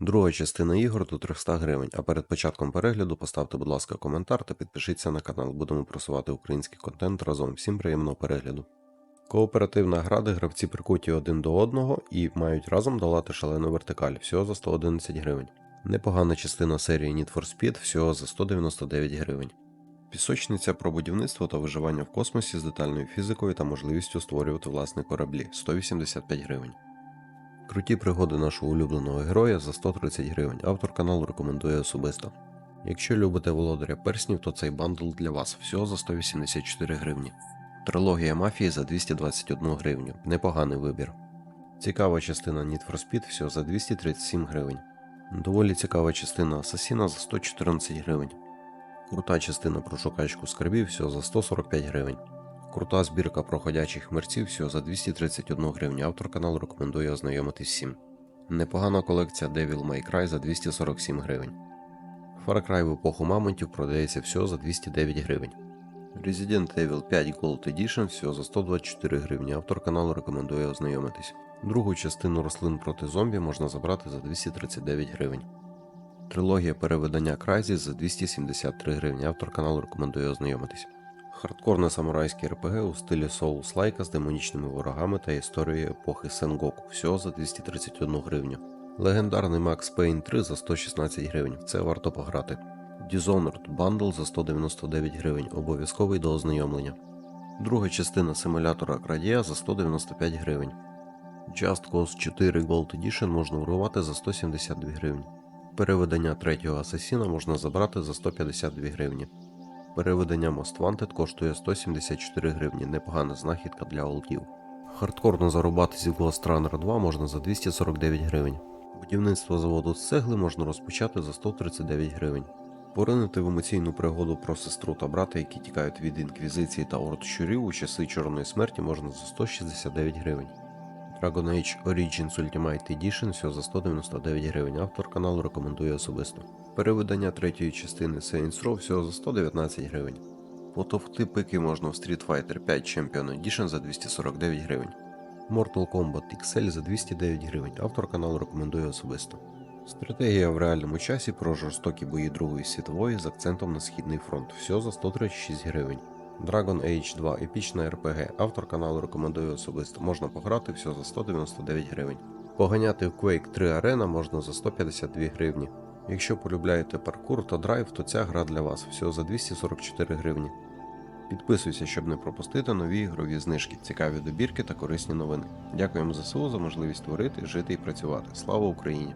Друга частина ігор до 300 гривень, а перед початком перегляду поставте, будь ласка, коментар та підпишіться на канал. Будемо просувати український контент разом. Всім приємного перегляду. Кооперативна гра, де гравці прикуті один до одного і мають разом долати шалену вертикаль, всього за 111 гривень. Непогана частина серії Need for Speed, всього за 199 гривень. Пісочниця про будівництво та виживання в космосі з детальною фізикою та можливістю створювати власні кораблі 185 гривень. Круті пригоди нашого улюбленого героя за 130 гривень. Автор каналу рекомендує особисто. Якщо любите володаря перснів, то цей бандл для вас всього за 184 гривні. Трилогія мафії за 221 гривню. Непоганий вибір. Цікава частина Need for Speed всього за 237 гривень. Доволі цікава частина Асасіна за 114 гривень. Крута частина про шукачку скарбів всього за 145 гривень. Крута збірка проходячих мерців всього за 231 гривню. Автор каналу рекомендує ознайомитись всім. Непогана колекція Devil May Cry за 247 гривень. Far Cry в епоху мамонтів продається всього за 209 гривень. Resident Evil 5 Gold Edition всього за 124 гривні. Автор каналу рекомендує ознайомитись. Другу частину рослин проти зомбі можна забрати за 239 гривень. Трилогія перевидання Crysis за 273 гривні. Автор каналу рекомендує ознайомитись. Хардкорне самурайське РПГ у стилі Souls Like з демонічними ворогами та історією епохи Сенгоку. Всього за 231 гривню. Легендарний Max Payne 3 за 116 гривень. Це варто пограти. Dishonored Bundle за 199 гривень. Обов'язковий до ознайомлення. Друга частина симулятора Крадія за 195 гривень. Just Cause 4 Gold Edition можна урвати за 172 гривні. Переведення третього асасіна можна забрати за 152 гривні. Переведення Most Wanted коштує 174 гривні, непогана знахідка для олдів. Хардкорно зарубати зі Ghost Runner 2 можна за 249 гривень. Будівництво заводу з цегли можна розпочати за 139 гривень. Поринути в емоційну пригоду про сестру та брата, які тікають від інквізиції та орд щурів у часи Чорної смерті можна за 169 гривень. Dragon Age Origins Ultimate Edition всього за 199 гривень. Автор каналу рекомендує особисто. Перевидання третьої частини Saints Row всього за 119 гривень. Потовти пики можна в Street Fighter 5 Champion Edition за 249 гривень. Mortal Kombat XL за 209 гривень. Автор каналу рекомендує особисто. Стратегія в реальному часі про жорстокі бої Другої світової з акцентом на Східний фронт. Всього за 136 гривень. Dragon Age 2 епічна RPG. Автор каналу рекомендує особисто. Можна пограти всього за 199 гривень. Поганяти в Quake 3 Arena можна за 152 гривні. Якщо полюбляєте паркур та драйв, то ця гра для вас всього за 244 гривні. Підписуйся, щоб не пропустити нові ігрові знижки, цікаві добірки та корисні новини. Дякуємо ЗСУ за можливість творити, жити і працювати. Слава Україні!